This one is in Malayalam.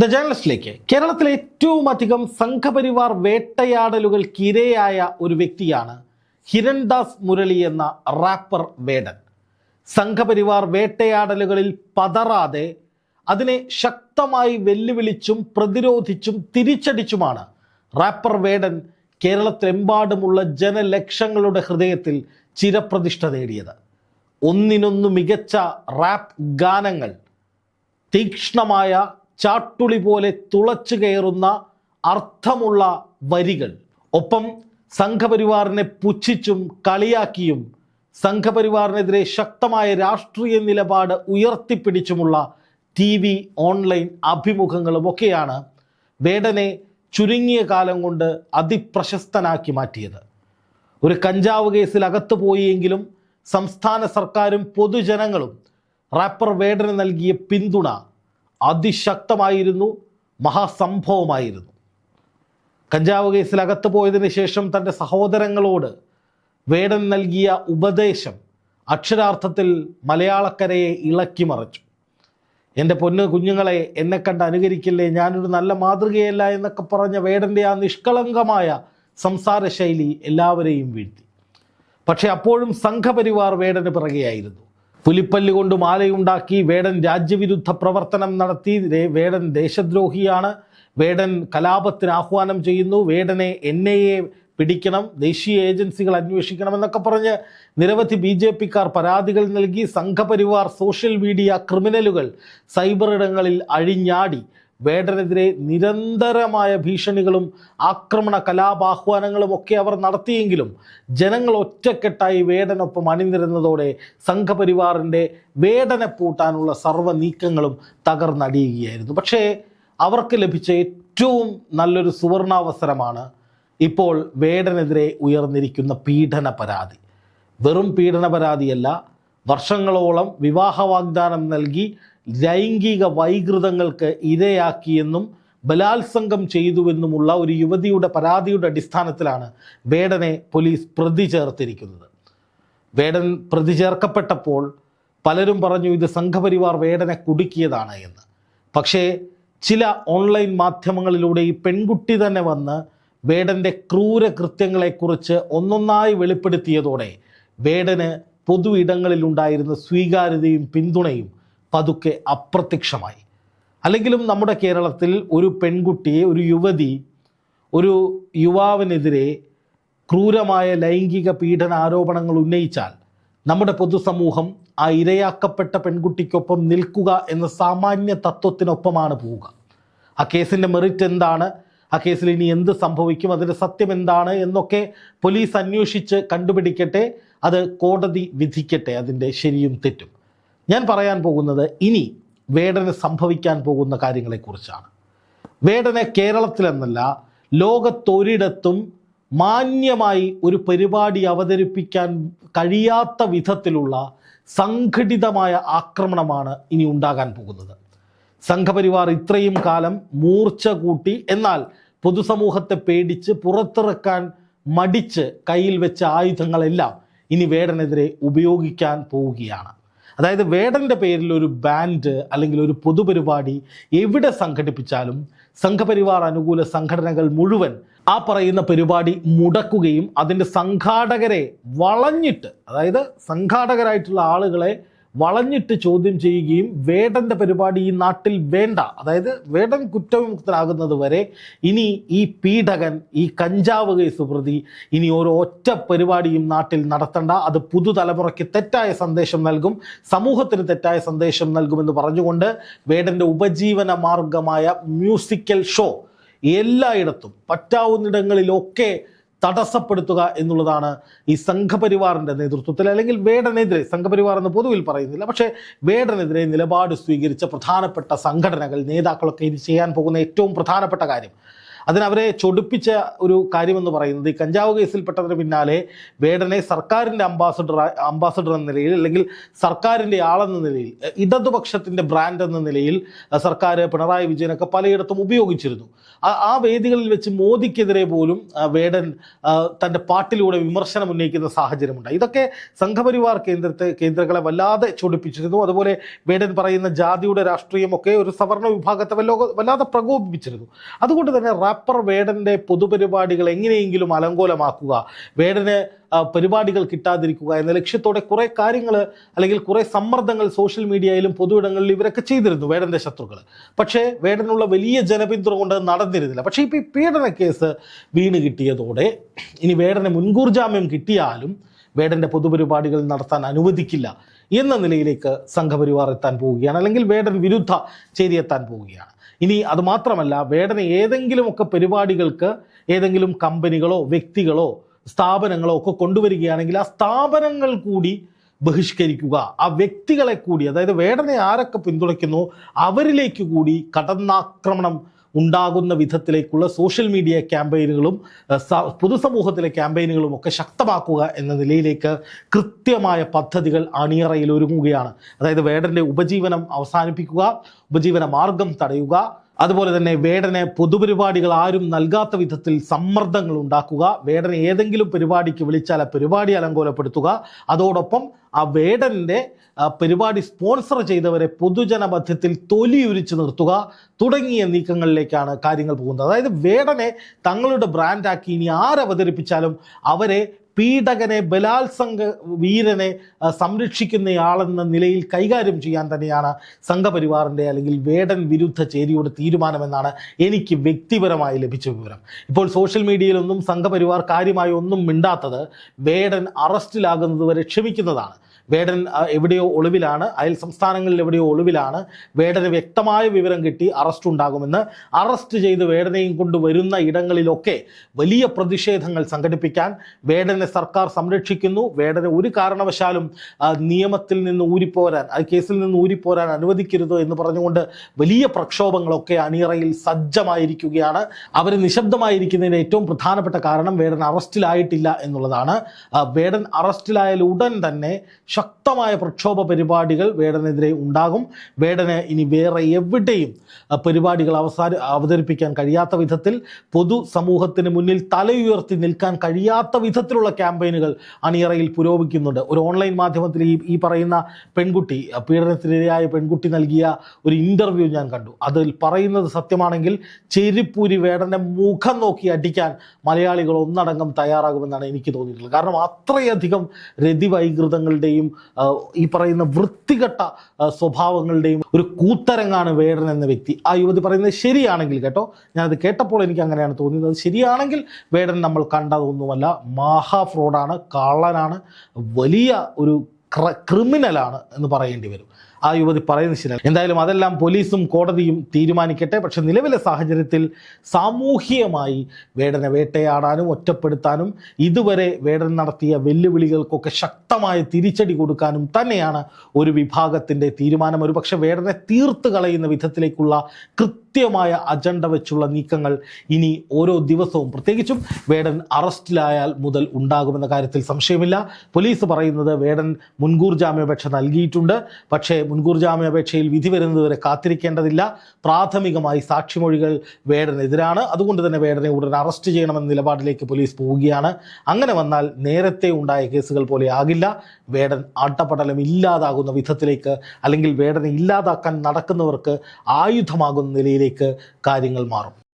ദ ജേർണലിസ്റ്റിലേക്ക്. കേരളത്തിലെ ഏറ്റവും അധികം സംഘപരിവാർ വേട്ടയാടലുകൾക്ക് ഇരയായ ഒരു വ്യക്തിയാണ് ഹിരൺദാസ് മുരളി എന്ന റാപ്പർ വേടൻ. സംഘപരിവാർ വേട്ടയാടലുകളിൽ പതറാതെ അതിനെ ശക്തമായി വെല്ലുവിളിച്ചും പ്രതിരോധിച്ചും തിരിച്ചടിച്ചുമാണ് റാപ്പർ വേടൻ കേരളത്തിലെമ്പാടുമുള്ള ജനലക്ഷങ്ങളുടെ ഹൃദയത്തിൽ ചിരപ്രതിഷ്ഠ നേടിയത്. ഒന്നിനൊന്നു മികച്ച റാപ്പ് ഗാനങ്ങൾ തീക്ഷ്ണമായ ചാട്ടുളി പോലെ തുളച്ചു കയറുന്ന അർത്ഥമുള്ള വരികൾ. ഒപ്പം സംഘപരിവാറിനെ പുച്ഛിച്ചും കളിയാക്കിയും സംഘപരിവാറിനെതിരെ ശക്തമായ രാഷ്ട്രീയ നിലപാട് ഉയർത്തിപ്പിടിച്ചുമുള്ള ടി വി ഓൺലൈൻ അഭിമുഖങ്ങളും ഒക്കെയാണ് വേടനെ ചുരുങ്ങിയ കാലം കൊണ്ട് അതിപ്രശസ്തനാക്കി മാറ്റിയത്. ഒരു കഞ്ചാവ് കേസിൽ അകത്തു പോയെങ്കിലും സംസ്ഥാന സർക്കാരും പൊതുജനങ്ങളും റാപ്പർ വേടന് നൽകിയ പിന്തുണ അതിശക്തമായിരുന്നു മഹാസംഭവമായിരുന്നു. കഞ്ചാവ് കേസിൽ അകത്തു പോയതിന് ശേഷം തന്റെ സഹോദരങ്ങളോട് വേടൻ നൽകിയ ഉപദേശം അക്ഷരാർത്ഥത്തിൽ മലയാളക്കരയെ ഇളക്കി മറിച്ചു. എന്റെ പൊന്ന് കുഞ്ഞുങ്ങളെ എന്നെ കണ്ട് അനുകരിക്കില്ലേ? ഞാനൊരു നല്ല മാതൃകയല്ല എന്നൊക്കെ പറഞ്ഞ വേടന്റെ ആ നിഷ്കളങ്കമായ സംസാര ശൈലി എല്ലാവരെയും വീഴ്ത്തി. പക്ഷേ അപ്പോഴും സംഘപരിവാർ വേടന് പിറകെയായിരുന്നു. പുലിപ്പല്ല് കൊണ്ട് മാലയുണ്ടാക്കി വേടൻ രാജ്യവിരുദ്ധ പ്രവർത്തനം നടത്തി. വേടൻ ദേശദ്രോഹിയാണ്. വേടൻ കലാപത്തിന് ആഹ്വാനം ചെയ്യുന്നു. വേടനെ എൻ പിടിക്കണം. ദേശീയ ഏജൻസികൾ അന്വേഷിക്കണം എന്നൊക്കെ പറഞ്ഞ് നിരവധി ബി ജെ പിക്കാർ പരാതികൾ നൽകി. സംഘപരിവാർ സോഷ്യൽ മീഡിയ ക്രിമിനലുകൾ സൈബർ ഇടങ്ങളിൽ അഴിഞ്ഞാടി. വേടനെതിരെ നിരന്തരമായ ഭീഷണികളും ആക്രമണ കലാപാഹ്വാനങ്ങളും ഒക്കെ അവർ നടത്തിയെങ്കിലും ജനങ്ങൾ ഒറ്റക്കെട്ടായി വേടനൊപ്പം അണിനിരുന്നതോടെ സംഘപരിവാറിന്റെ വേടനെ പൂട്ടാനുള്ള സർവ നീക്കങ്ങളും തകർന്നടിയുകയായിരുന്നു. പക്ഷേ അവർക്ക് ലഭിച്ച ഏറ്റവും നല്ലൊരു സുവർണാവസരമാണ് ഇപ്പോൾ വേടനെതിരെ ഉയർന്നിരിക്കുന്ന പീഡന പരാതി വെറും പീഡന പരാതിയല്ല വർഷങ്ങളോളം വിവാഹ വാഗ്ദാനം നൽകി ലൈംഗിക വൈകൃതങ്ങൾക്ക് ഇരയാക്കിയെന്നും ബലാത്സംഗം ചെയ്തുവെന്നുമുള്ള ഒരു യുവതിയുടെ പരാതിയുടെ അടിസ്ഥാനത്തിലാണ് വേടനെ പോലീസ് പ്രതി ചേർത്തിരിക്കുന്നത്. വേടൻ പ്രതി ചേർക്കപ്പെട്ടപ്പോൾ പലരും പറഞ്ഞു ഇത് സംഘപരിവാർ വേടനെ കുടുക്കിയതാണ് എന്ന്. പക്ഷേ ചില ഓൺലൈൻ മാധ്യമങ്ങളിലൂടെ ഈ പെൺകുട്ടി തന്നെ വന്ന് വേടന്റെ ക്രൂര കൃത്യങ്ങളെക്കുറിച്ച് ഒന്നൊന്നായി വെളിപ്പെടുത്തിയതോടെ വേടന് പൊതു ഇടങ്ങളിലുണ്ടായിരുന്ന സ്വീകാര്യതയും പിന്തുണയും പതുക്കെ അപ്രത്യക്ഷമായി. അല്ലെങ്കിലും നമ്മുടെ കേരളത്തിൽ ഒരു പെൺകുട്ടിയെ ഒരു യുവതി ഒരു യുവാവിനെതിരെ ക്രൂരമായ ലൈംഗിക പീഡന ആരോപണങ്ങൾ ഉന്നയിച്ചാൽ നമ്മുടെ പൊതുസമൂഹം ആ ഇരയാക്കപ്പെട്ട പെൺകുട്ടിക്കൊപ്പം നിൽക്കുക എന്ന സാമാന്യ തത്വത്തിനൊപ്പമാണ് പോവുക. ആ കേസിന്റെ മെറിറ്റ് എന്താണ്? ആ കേസിൽ ഇനി എന്ത് സംഭവിക്കും? അതിന്റെ സത്യം എന്താണ്? എന്നൊക്കെ പോലീസ് അന്വേഷിച്ച് കണ്ടുപിടിക്കട്ടെ. അത് കോടതി വിധിക്കട്ടെ. അതിന്റെ ശരിയും തെറ്റും. ഞാൻ പറയാൻ പോകുന്നത് ഇനി വേടന് സംഭവിക്കാൻ പോകുന്ന കാര്യങ്ങളെക്കുറിച്ചാണ്. വേടനെ കേരളത്തിലെന്നല്ല ലോകത്തൊരിടത്തും മാന്യമായി ഒരു പരിപാടി അവതരിപ്പിക്കാൻ കഴിയാത്ത വിധത്തിലുള്ള സംഘടിതമായ ആക്രമണമാണ് ഇനി ഉണ്ടാകാൻ പോകുന്നത്. സംഘപരിവാർ ഇത്രയും കാലം മൂർച്ച കൂട്ടി എന്നാൽ പൊതുസമൂഹത്തെ പേടിച്ച് പുറത്തിറക്കാൻ മടിച്ച് കയ്യിൽ വെച്ച ആയുധങ്ങളെല്ലാം ഇനി വേടനെതിരെ ഉപയോഗിക്കാൻ പോവുകയാണ്. അതായത് വേടന്റെ പേരിൽ ഒരു ബാൻഡ് അല്ലെങ്കിൽ ഒരു പൊതുപരിപാടി എവിടെ സംഘടിപ്പിച്ചാലും സംഘപരിവാർ അനുകൂല സംഘടനകൾ മുഴുവൻ ആ പറയുന്ന പരിപാടി മുടക്കുകയും അതിന്റെ സംഘാടകരെ വളഞ്ഞിട്ട് അതായത് സംഘാടകരായിട്ടുള്ള ആളുകളെ വളഞ്ഞിട്ട് ചോദ്യം ചെയ്യുകയും വേടന്റെ പരിപാടി ഈ നാട്ടിൽ വേണ്ട. അതായത് വേടൻ കുറ്റവിമുക്തനാകുന്നത് വരെ ഇനി ഈ പീഡകൻ ഈ കഞ്ചാവ് കേസ് പ്രതി ഇനി ഒരു ഒറ്റ പരിപാടിയും നാട്ടിൽ നടത്തണ്ട. അത് പുതുതലമുറയ്ക്ക് തെറ്റായ സന്ദേശം നൽകും സമൂഹത്തിന് തെറ്റായ സന്ദേശം നൽകുമെന്ന് പറഞ്ഞുകൊണ്ട് വേടന്റെ ഉപജീവന മാർഗമായ മ്യൂസിക്കൽ ഷോ എല്ലായിടത്തും പറ്റാവുന്നിടങ്ങളിലൊക്കെ തടസ്സപ്പെടുത്തുക എന്നുള്ളതാണ് ഈ സംഘപരിവാറിന്റെ നേതൃത്വത്തിൽ അല്ലെങ്കിൽ വേടനെതിരെ സംഘപരിവാർ എന്ന് പൊതുവിൽ പറയുന്നില്ല പക്ഷേ വേടനെതിരെ നിലപാട് സ്വീകരിച്ച പ്രധാനപ്പെട്ട സംഘടനകൾ നേതാക്കളൊക്കെ ഇനി ചെയ്യാൻ പോകുന്ന ഏറ്റവും പ്രധാനപ്പെട്ട കാര്യം അതിന് അവരെ ചൊടിപ്പിച്ച ഒരു കാര്യമെന്ന് പറയുന്നത് ഈ കഞ്ചാവ് കേസിൽപ്പെട്ടതിന് പിന്നാലെ വേടനെ സർക്കാരിന്റെ അംബാസഡർ അംബാസഡർ എന്ന നിലയിൽ അല്ലെങ്കിൽ സർക്കാരിന്റെ ആളെന്ന നിലയിൽ ഇടതുപക്ഷത്തിന്റെ ബ്രാൻഡ് എന്ന നിലയിൽ സർക്കാർ പിണറായി വിജയനൊക്കെ പലയിടത്തും ഉപയോഗിച്ചിരുന്നു. ആ വേദികളിൽ വെച്ച് മോദിക്കെതിരെ പോലും വേടൻ തന്റെ പാട്ടിലൂടെ വിമർശനം ഉന്നയിക്കുന്ന സാഹചര്യമുണ്ട്. ഇതൊക്കെ സംഘപരിവാർ കേന്ദ്രത്തെ കേന്ദ്രങ്ങളെ വല്ലാതെ ചൊടിപ്പിച്ചിരുന്നു. അതുപോലെ വേടൻ പറയുന്ന ജാതിയുടെ രാഷ്ട്രീയമൊക്കെ ഒരു സവർണ വിഭാഗത്തെ വല്ലോ വല്ലാതെ പ്രകോപിപ്പിച്ചിരുന്നു. അതുകൊണ്ട് തന്നെ റാപ്പർ വേടന്റെ പൊതുപരിപാടികൾ എങ്ങനെയെങ്കിലും അലങ്കോലമാക്കുക വേടന് പരിപാടികൾ കിട്ടാതിരിക്കുക എന്ന ലക്ഷ്യത്തോടെ കുറേ കാര്യങ്ങൾ അല്ലെങ്കിൽ കുറേ സമ്മർദ്ദങ്ങൾ സോഷ്യൽ മീഡിയയിലും പൊതുയിടങ്ങളിലും ഇവരൊക്കെ ചെയ്തിരുന്നു വേടന്റെ ശത്രുക്കൾ പക്ഷേ വേടനുള്ള വലിയ ജനപിന്തുണ കൊണ്ട് നടന്നിരുന്നില്ല. പക്ഷേ ഇപ്പോൾ ഈ പീഡന കേസ് വീണ് കിട്ടിയതോടെ ഇനി വേടന് മുൻകൂർ ജാമ്യം കിട്ടിയാലും വേടന്റെ പൊതുപരിപാടികൾ നടത്താൻ അനുവദിക്കില്ല എന്ന നിലയിലേക്ക് സംഘപരിവാർ എത്താൻ പോവുകയാണ് അല്ലെങ്കിൽ വേടൻ വിരുദ്ധ ചേരിയെത്താൻ പോവുകയാണ്. ഇനി അതുമാത്രമല്ല മാത്രമല്ല വേടന് ഏതെങ്കിലുമൊക്കെ പരിപാടികൾക്ക് ഏതെങ്കിലും കമ്പനികളോ വ്യക്തികളോ സ്ഥാപനങ്ങളോ ഒക്കെ കൊണ്ടുവരികയാണെങ്കിൽ ആ സ്ഥാപനങ്ങൾ കൂടി ബഹിഷ്കരിക്കുക. ആ വ്യക്തികളെ കൂടി അതായത് വേടനെ ആരൊക്കെ പിന്തുണയ്ക്കുന്നു അവരിലേക്ക് കൂടി കടന്നാക്രമണം ഉണ്ടാകുന്ന വിധത്തിലേക്കുള്ള സോഷ്യൽ മീഡിയ ക്യാമ്പയിനുകളും പൊതുസമൂഹത്തിലെ ക്യാമ്പയിനുകളും ഒക്കെ ശക്തമാക്കുക എന്ന നിലയിലേക്ക് കൃത്യമായ പദ്ധതികൾ അണിയറയിൽ ഒരുങ്ങുകയാണ്. അതായത് വേടന്റെ ഉപജീവനം അവസാനിപ്പിക്കുക ഉപജീവന മാർഗം തടയുക അതുപോലെ തന്നെ വേടനെ പൊതുപരിപാടികൾ ആരും നൽകാത്ത വിധത്തിൽ സമ്മർദ്ദങ്ങൾ ഉണ്ടാക്കുക. വേടനെ ഏതെങ്കിലും പരിപാടിക്ക് വിളിച്ചാൽ ആ പരിപാടി അലങ്കോലപ്പെടുത്തുക. അതോടൊപ്പം ആ വേടന്റെ പരിപാടി സ്പോൺസർ ചെയ്തവരെ പൊതുജന മധ്യത്തിൽ തൊലിയുരിച്ചു നിർത്തുക. തുടങ്ങിയ നീക്കങ്ങളിലേക്കാണ് കാര്യങ്ങൾ പോകുന്നത്. അതായത് വേടനെ തങ്ങളുടെ ബ്രാൻഡാക്കി ഇനി ആരവതരിപ്പിച്ചാലും അവരെ പീഡകനെ ബലാത്സംഗ വീരനെ സംരക്ഷിക്കുന്നയാളെന്ന നിലയിൽ കൈകാര്യം ചെയ്യാൻ തന്നെയാണ് സംഘപരിവാറിന്റെ അല്ലെങ്കിൽ വേടൻ വിരുദ്ധ ചേരിയുടെ തീരുമാനമെന്നാണ് എനിക്ക് വ്യക്തിപരമായി ലഭിച്ച വിവരം. ഇപ്പോൾ സോഷ്യൽ മീഡിയയിലൊന്നും സംഘപരിവാർ കാര്യമായി ഒന്നും മിണ്ടാത്തത് വേടൻ അറസ്റ്റിലാകുന്നതുവരെ ക്ഷമിക്കുന്നതാണ്. വേടൻ എവിടെയോ ഒളിവിലാണ് അയൽ സംസ്ഥാനങ്ങളിൽ എവിടെയോ ഒളിവിലാണ്. വേടന് വ്യക്തമായ വിവരം കിട്ടി അറസ്റ്റ് ഉണ്ടാകുമെന്ന്. അറസ്റ്റ് ചെയ്ത് വേടനെയും കൊണ്ട് വരുന്ന ഇടങ്ങളിലൊക്കെ വലിയ പ്രതിഷേധങ്ങൾ സംഘടിപ്പിക്കാൻ വേടനെ സർക്കാർ സംരക്ഷിക്കുന്നു. വേടനെ ഒരു കാരണവശാലും നിയമത്തിൽ നിന്ന് ഊരിപ്പോരാൻ ആ കേസിൽ നിന്ന് ഊരിപ്പോരാൻ അനുവദിക്കരുത് എന്ന് പറഞ്ഞുകൊണ്ട് വലിയ പ്രക്ഷോഭങ്ങളൊക്കെ അണിയറയിൽ സജ്ജമായിരിക്കുകയാണ്. അവർ നിശബ്ദമായിരിക്കുന്നതിന് ഏറ്റവും പ്രധാനപ്പെട്ട കാരണം വേടൻ അറസ്റ്റിലായിട്ടില്ല എന്നുള്ളതാണ്. വേടൻ അറസ്റ്റിലായാൽ ഉടൻ തന്നെ ശക്തമായ പ്രക്ഷോഭ പരിപാടികൾ വേടനെതിരെ ഉണ്ടാകും. വേടന് ഇനി വേറെ എവിടെയും പരിപാടികൾ അവസാന അവതരിപ്പിക്കാൻ കഴിയാത്ത വിധത്തിൽ പൊതു സമൂഹത്തിന് മുന്നിൽ തലയുയർത്തി നിൽക്കാൻ കഴിയാത്ത വിധത്തിലുള്ള ക്യാമ്പയിനുകൾ അണിയറയിൽ പുരോഗമിക്കുന്നുണ്ട്. ഒരു ഓൺലൈൻ മാധ്യമത്തിൽ ഈ ഈ പറയുന്ന പെൺകുട്ടി പീഡനത്തിനിരയായ പെൺകുട്ടി നൽകിയ ഒരു ഇന്റർവ്യൂ ഞാൻ കണ്ടു. അതിൽ പറയുന്നത് സത്യമാണെങ്കിൽ ചെരിപ്പൂരി വേടന്റെ മുഖം നോക്കി അടിക്കാൻ മലയാളികൾ ഒന്നടങ്കം തയ്യാറാകുമെന്നാണ് എനിക്ക് തോന്നിയിട്ടുള്ളത്. കാരണം അത്രയധികം രതിവൈകൃതങ്ങളുടെയും ആ, ഈ പറയുന്ന വൃത്തികെട്ട സ്വഭാവങ്ങളുടെയും ഒരു കൂത്തരങ്ങാണ് വേടൻ എന്ന വ്യക്തി. ആ യുവതി പറയുന്നത് ശരിയാണെങ്കിൽ കേട്ടോ ഞാനത് കേട്ടപ്പോൾ എനിക്ക് അങ്ങനെയാണ് തോന്നിയത്. ശരിയാണെങ്കിൽ വേടൻ നമ്മൾ കണ്ടതൊന്നുമല്ല മഹാ ഫ്രോഡാണ് കള്ളനാണ് വലിയ ഒരു ക്ര- ക്രിമിനലാണ് എന്ന് പറയേണ്ടി വരും. ആ യുവതി പറയുന്നത് ശരിയല്ല എന്തായാലും അതെല്ലാം പോലീസും കോടതിയും തീരുമാനിക്കട്ടെ. പക്ഷെ നിലവിലെ സാഹചര്യത്തിൽ സാമൂഹികമായി വേടനെ വേട്ടയാടാനും ഒറ്റപ്പെടുത്താനും ഇതുവരെ വേടൻ നടത്തിയ വെല്ലുവിളികൾക്കൊക്കെ ശക്തമായ തിരിച്ചടി കൊടുക്കാനും തന്നെയാണ് ഒരു വിഭാഗത്തിന്റെ തീരുമാനം. ഒരു പക്ഷേ വേടനെ തീർത്ത് കളയുന്ന വിധത്തിലേക്കുള്ള കൃത്യമായ അജണ്ട വെച്ചുള്ള നീക്കങ്ങൾ ഇനി ഓരോ ദിവസവും പ്രത്യേകിച്ചും വേടൻ അറസ്റ്റിലായാൽ മുതൽ ഉണ്ടാകുമെന്ന കാര്യത്തിൽ സംശയമില്ല. പോലീസ് പറയുന്നത് വേടൻ മുൻകൂർ ജാമ്യാപേക്ഷ നൽകിയിട്ടുണ്ട്. പക്ഷേ മുൻകൂർ ജാമ്യാപേക്ഷയിൽ വിധി വരുന്നതുവരെ കാത്തിരിക്കേണ്ടതില്ല. പ്രാഥമികമായി സാക്ഷിമൊഴികൾ വേടനെതിരാണ്. അതുകൊണ്ട് തന്നെ വേടനെ ഉടൻ അറസ്റ്റ് ചെയ്യണമെന്ന നിലപാടിലേക്ക് പോലീസ് പോവുകയാണ്. അങ്ങനെ വന്നാൽ നേരത്തെ ഉണ്ടായ കേസുകൾ പോലെ ആകില്ല. വേടൻ ആട്ടപ്പടലം ഇല്ലാതാകുന്ന വിധത്തിലേക്ക് അല്ലെങ്കിൽ വേടനെ ഇല്ലാതാക്കാൻ നടക്കുന്നവർക്ക് ആയുധമാകുന്ന നിലയിലേക്ക് കാര്യങ്ങൾ മാറും.